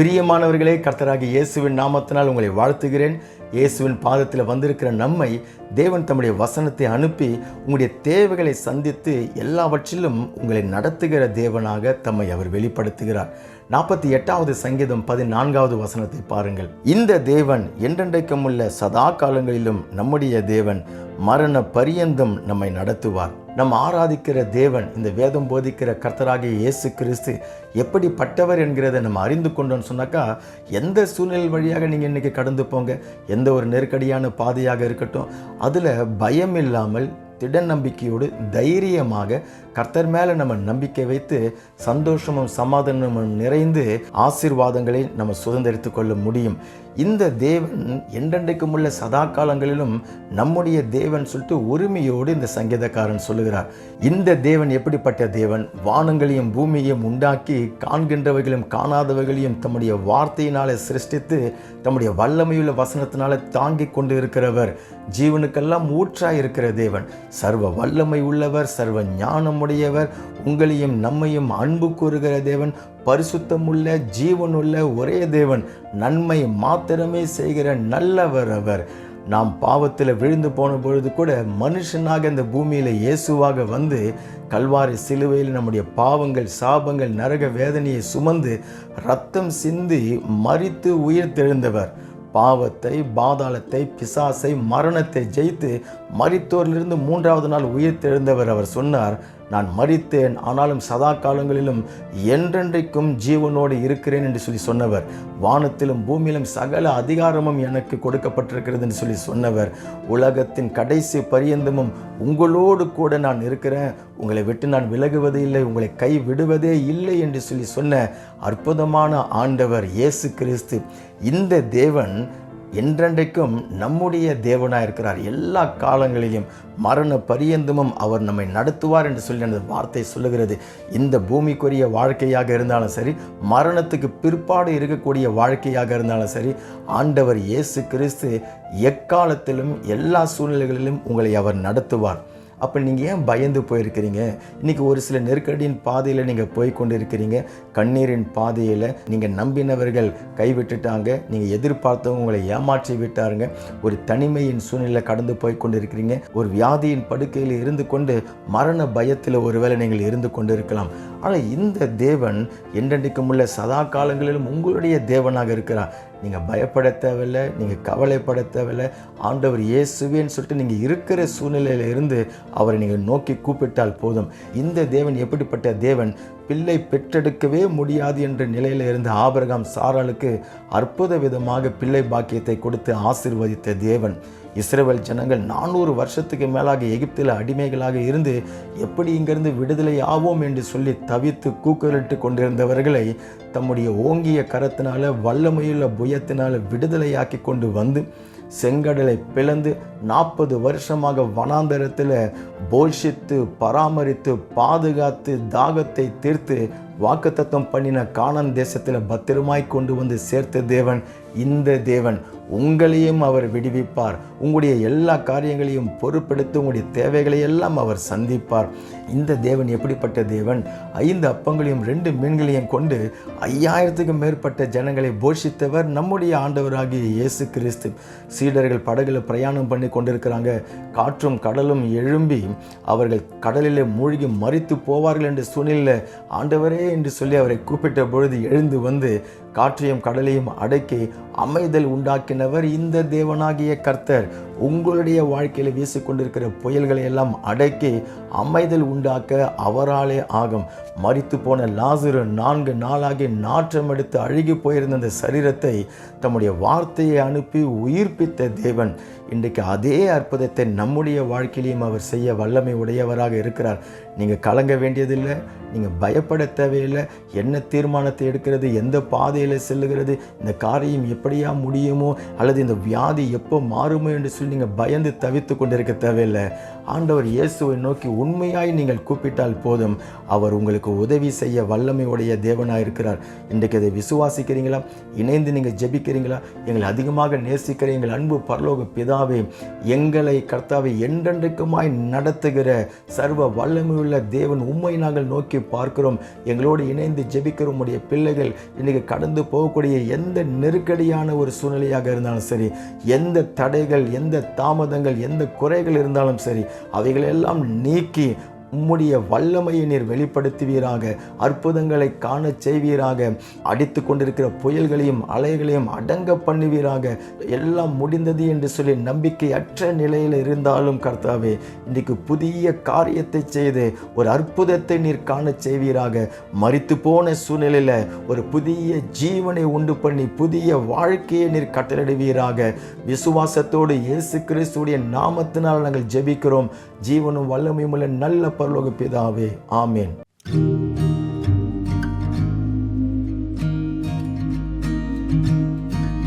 பிரியமானவர்களே கர்த்தராகி இயேசுவின் நாமத்தினால் உங்களை வாழ்த்துகிறேன். இயேசுவின் பாதத்தில் வந்திருக்கிற நம்மை தேவன் தம்முடைய வசனத்தை அனுப்பி உங்களுடைய தேவைகளை சந்தித்து எல்லாவற்றிலும் உங்களை நடத்துகிற தேவனாக தம்மை அவர் வெளிப்படுத்துகிறார். நாற்பத்தி எட்டாவது சங்கீதம் பதினான்காவது வசனத்தை பாருங்கள். இந்த தேவன் என்றென்றைக்கும் உள்ள சதா காலங்களிலும் நம்முடைய தேவன் மரண பரியந்தம் நம்மை நடத்துவார். நம்ம ஆராதிக்கிற தேவன் இந்த வேதம் போதிக்கிற கர்த்தராகிய இயேசு கிறிஸ்து எப்படிப்பட்டவர் என்கிறதை நம்ம அறிந்து கொண்டோம்னு சொன்னாக்கா எந்த சூழ்நிலை வழியாக நீங்கள் இன்றைக்கி கடந்து போங்க எந்த ஒரு நெருக்கடியான பாதையாக இருக்கட்டும் அதில் பயம் இல்லாமல் திட நம்பிக்கையோடு தைரியமாக கர்த்தர் மேலே நம்ம நம்பிக்கை வைத்து சந்தோஷமும் சமாதானமும் நிறைந்து ஆசீர்வாதங்களை நம்ம சுதந்திரித்து கொள்ள முடியும். இந்த தேவன் என்றென்றைக்கும் உள்ள சதா காலங்களிலும் நம்முடைய தேவன் சொல்லிட்டு உரிமையோடு இந்த சங்கீதக்காரன் சொல்லுகிறார். இந்த தேவன் எப்படிப்பட்ட தேவன்? வானங்களையும் பூமியையும் உண்டாக்கி காண்கின்றவைகளையும் காணாதவைகளையும் தம்முடைய வார்த்தையினாலே சிருஷ்டித்து தம்முடைய வல்லமையுள்ள வசனத்தினால தாங்கி கொண்டு இருக்கிறவர் ஜீவனுக்கெல்லாம் ஊற்றாய் இருக்கிற தேவன். சர்வ வல்லமை உள்ளவர் சர்வ ஞானமுடையவர் உங்களையும் நம்மையும் அன்பு கூறுகிற தேவன் பரிசுத்தமுள்ள ஜீவனுள்ள ஒரே தேவன். நன்மை மாத்திரமே செய்கிற நல்லவர் அவர். நாம் பாவத்தில் விழுந்து போன பொழுது கூட மனுஷனாக இந்த பூமியில் இயேசுவாக வந்து கல்வாரி சிலுவையில் நம்முடைய பாவங்கள் சாபங்கள் நரக வேதனையை சுமந்து ரத்தம் சிந்தி மறித்து உயிர் தெழுந்தவர். பாவத்தை பாதாளத்தை பிசாசை மரணத்தை ஜெயித்து மறித்தோரிலிருந்து மூன்றாவது நாள் உயிர் தெழுந்தவர் அவர் சொன்னார் நான் மறித்தேன் ஆனாலும் சதா காலங்களிலும் என்றென்றைக்கும் ஜீவனோடு இருக்கிறேன் என்று சொல்லி சொன்னவர். வானத்திலும் பூமியிலும் சகல அதிகாரமும் எனக்கு கொடுக்கப்பட்டிருக்கிறது என்று சொல்லி சொன்னவர். உலகத்தின் கடைசி பரியந்தமும் உங்களோடு கூட நான் இருக்கிறேன். உங்களை விட்டு நான் விலகுவது இல்லை உங்களை கை விடுவதே இல்லை என்று சொல்லி சொன்ன அற்புதமான ஆண்டவர் இயேசு கிறிஸ்து. இந்த தேவன் என்றென்றைக்கும் நம்முடைய தேவனாக இருக்கிறார். எல்லா காலங்களிலும் மரண பரியந்தமும் அவர் நம்மை நடத்துவார் என்று சொல்லி அந்த வார்த்தை சொல்லுகிறது. இந்த பூமிக்குரிய வாழ்க்கையாக இருந்தாலும் சரி மரணத்துக்கு பிற்பாடு இருக்கக்கூடிய வாழ்க்கையாக இருந்தாலும் சரி ஆண்டவர் இயேசு கிறிஸ்து எக்காலத்திலும் எல்லா சூழ்நிலைகளிலும் உங்களை அவர் நடத்துவார். அப்போ நீங்கள் ஏன் பயந்து போயிருக்கிறீங்க? இன்றைக்கி ஒரு சில நெருக்கடியின் பாதையில் நீங்கள் போய் கொண்டு இருக்கிறீங்க கண்ணீரின் பாதையில் நீங்கள் நம்பினவர்கள் கைவிட்டுட்டாங்க. நீங்கள் எதிர்பார்த்தவங்க உங்களை ஏமாற்றி விட்டாருங்க. ஒரு தனிமையின் சூழ்நிலை கடந்து போய் கொண்டு இருக்கிறீங்க ஒரு வியாதியின் படுக்கையில் இருந்து கொண்டு மரண பயத்தில் ஒருவேளை நீங்கள் இருந்து கொண்டு இருக்கலாம் ஆனால் இந்த தேவன் என்றென்றைக்கும் உள்ள சதா காலங்களிலும் உங்களுடைய தேவனாக இருக்கிறார். நீங்கள் பயப்பட தேவையில்லை நீங்கள் கவலைப்பட தேவையில்லை. ஆண்டவர் இயேசுவேன்னு சொல்லிட்டு நீங்கள் இருக்கிற சூழ்நிலையில் இருந்து அவரை நீங்கள் நோக்கி கூப்பிட்டால் போதும். இந்த தேவன் எப்படிப்பட்ட தேவன்? பிள்ளை பெற்றெடுக்கவே முடியாது என்ற நிலையில் இருந்த ஆபரகாம் சாராளுக்கு அற்புத விதமாக பிள்ளை பாக்கியத்தை கொடுத்து ஆசிர்வதித்த தேவன். இஸ்ரேல் ஜனங்கள் நானூறு வருஷத்துக்கு மேலாக எகிப்தில் அடிமைகளாக இருந்து எப்படி இங்கிருந்து விடுதலை ஆவோம் என்று சொல்லி தவித்து கூக்குரலிட்டு கொண்டிருந்தவர்களை தம்முடைய ஓங்கிய கரத்தினால வல்லமையுள்ள புயத்தினால விடுதலையாக்கி கொண்டு வந்து செங்கடலை பிளந்து நாற்பது வருஷமாக வனாந்தரத்தில் போஷித்து பராமரித்து பாதுகாத்து தாகத்தை தீர்த்து வாக்குத்தத்தம் பண்ணின காணன் தேசத்தில் பத்திரமாய் கொண்டு வந்து சேர்த்த தேவன் இந்த தேவன். உங்களையும் அவர் விடுவிப்பார். உங்களுடைய எல்லா காரியங்களையும் பொறுப்பெடுத்து உங்களுடைய தேவைகளை எல்லாம் அவர் சந்திப்பார். இந்த தேவன் எப்படிப்பட்ட தேவன்? ஐந்து அப்பங்களையும் ரெண்டு மீன்களையும் கொண்டு ஐயாயிரத்துக்கும் மேற்பட்ட ஜனங்களை போஷித்தவர் நம்முடைய ஆண்டவராகிய இயேசு கிறிஸ்து. சீடர்கள் படகுல பிரயாணம் பண்ணி கொண்டிருக்கிறாங்க. காற்றும் கடலும் எழும்பி அவர்கள் கடலிலே மூழ்கி மறித்து போவார்கள் என்ற சூழ்நிலையில் ஆண்டவரே என்று சொல்லி அவரை கூப்பிட்ட பொழுது எழுந்து வந்து காற்றையும் கடலையும் அடக்கி அமைதல் உண்டாக்கினவர் இந்த தேவனாகிய கர்த்தர். உங்களுடைய வாழ்க்கையில் வீசிக்கொண்டிருக்கிற புயல்களை எல்லாம் அடக்கி அமைதல் உண்டாக்க அவராலே ஆகும். மறித்து போன லாசுரு நான்கு நாளாகி நாற்றம் எடுத்து அழுகி போயிருந்த அந்த சரீரத்தை தம்முடைய வார்த்தையை அனுப்பி உயிர்ப்பித்த தேவன். இன்றைக்கு அதே அற்புதத்தை நம்முடைய வாழ்க்கையிலையும் அவர் செய்ய வல்லமை உடையவராக இருக்கிறார். நீங்கள் கலங்க வேண்டியதில்லை நீங்கள் பயப்பட தேவையில்லை. என்ன தீர்மானத்தை எடுக்கிறது எந்த பாதையில் செல்லுகிறது இந்த காரியம் எப்படியா முடியுமோ அல்லது இந்த வியாதி எப்போ மாறுமோ என்று சொல்லி நீங்கள் பயந்து தவித்து கொண்டிருக்க தேவையில்லை. ஆண்டவர் இயேசுவை நோக்கி உண்மையாய் நீங்கள் கூப்பிட்டால் போதும். அவர் உங்களுக்கு உதவி செய்ய வல்லமையுடைய தேவனாக இருக்கிறார். இன்றைக்கு அதை விசுவாசிக்கிறீங்களா? இணைந்து நீங்கள் ஜெபிக்கிறீங்களா? எங்களை அதிகமாக நேசிக்கிற எங்கள் அன்பு பரலோக பிதாவே எங்களை கர்த்தாவை என்றென்றைக்குமாய் நடத்துகிற சர்வ வல்லமையுள்ள தேவன் உண்மை நாங்கள் நோக்கி பார்க்கிறோம். எங்களோடு இணைந்து ஜெபிக்கிற பிள்ளைகள் இன்றைக்கு கடந்து போகக்கூடிய எந்த நெருக்கடியான ஒரு சூழ்நிலையாக இருந்தாலும் சரி எந்த தடைகள் எந்த எந்த தாமதங்கள் எந்த குறைகள் இருந்தாலும் சரி அவைகளெல்லாம் நீக்கி உம்முடைய வல்லமையை நீர் வெளிப்படுத்துவீராக அற்புதங்களை காணச் செய்வீராக அடித்து கொண்டிருக்கிற புயல்களையும் அலைகளையும் அடங்க பண்ணுவீராக. எல்லாம் முடிந்தது என்று சொல்லி நம்பிக்கையற்ற நிலையில் இருந்தாலும் கர்த்தாவே இன்றைக்கு புதிய காரியத்தை செய்து ஒரு அற்புதத்தை நீர் காணச் செய்வீராக. மறித்து போன சூழ்நிலையில் ஒரு புதிய ஜீவனை உண்டு பண்ணி புதிய வாழ்க்கையை நீர் கட்டளிடுவீராக விசுவாசத்தோடு இயேசு கிறிஸ்துடைய நாமத்தினால் நாங்கள் ஜெபிக்கிறோம். ஜீவனும் வல்லமையும் உள்ள நல்ல பரலோக பிதாவே ஆமேன்.